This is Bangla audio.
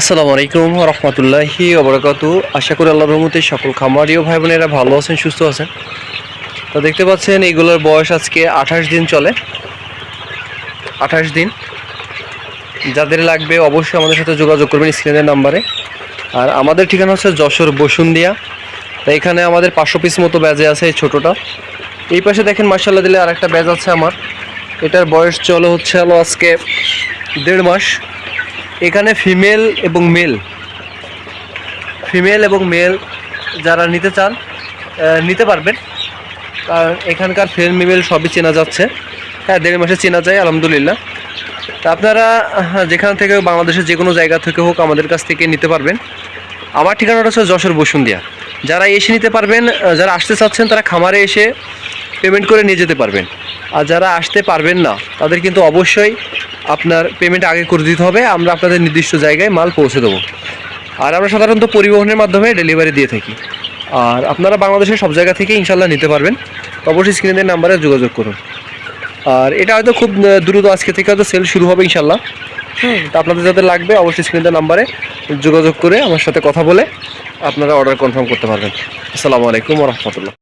আসসালামু আলাইকুম রহমতুল্লাহি ওবরাকাতু। আশা করি আল্লাহ রহমতে সকল খামারি ও ভাই বোনেরা ভালো আছেন, সুস্থ আছেন। তো দেখতে পাচ্ছেন এইগুলোর বয়স আজকে আঠাশ দিন চলে। আঠাশ দিন। যাদের লাগবে অবশ্যই আমাদের সাথে যোগাযোগ করবেন স্ক্রিনের নাম্বারে। আর আমাদের ঠিকানা হচ্ছে যশোর বসুন্দিয়া তো এখানে আমাদের পাঁচশো পিস মতো ব্যাজে আছে এই ছোটোটা। এই পাশে দেখেন মার্শাল্লাহ দিলে আর একটা ব্যাজ আছে আমার। এটার বয়স চলো হচ্ছে হলো আজকে দেড় মাস। এখানে ফিমেল এবং মেল ফিমেল এবং মেল যারা নিতে চান নিতে পারবেন। কারণ এখানকার ফিমেল মেল সবই চেনা যাচ্ছে। হ্যাঁ দেড় মাসে চেনা যায় আলহামদুলিল্লাহ। তা আপনারা আহ, যেখান থেকে বাংলাদেশের যে কোনো জায়গা থেকে হোক আমাদের কাছ থেকে নিতে পারবেন। আমার ঠিকানাটা হচ্ছে যশোর বসুন্দিয়া যারা এসে নিতে পারবেন যারা আসতে চাচ্ছেন তারা খামারে এসে পেমেন্ট করে নিয়ে যেতে পারবেন। আর যারা আসতে পারবেন না তাদের কিন্তু অবশ্যই আপনার পেমেন্ট আগে করে দিতে হবে আমরা আপনাদের নির্দিষ্ট জায়গায় মাল পৌঁছে দেবো। আর আমরা সাধারণত পরিবহনের মাধ্যমে ডেলিভারি দিয়ে থাকি। আর আপনারা বাংলাদেশের সব জায়গা থেকে ইনশাল্লাহ নিতে পারবেন। অবশ্যই স্ক্রিনের নাম্বারে যোগাযোগ করুন। আর এটা হয়তো খুব দ্রুত আজকে থেকে হয়তো সেল শুরু হবে ইনশাল্লাহ। হুম। তো আপনাদের যাদের লাগবে অবশ্যই স্ক্রিনের নাম্বারে যোগাযোগ করে আমার সাথে কথা বলে আপনারা অর্ডার কনফার্ম করতে পারবেন। আসসালামু আলাইকুম রহমতুল্লাহ।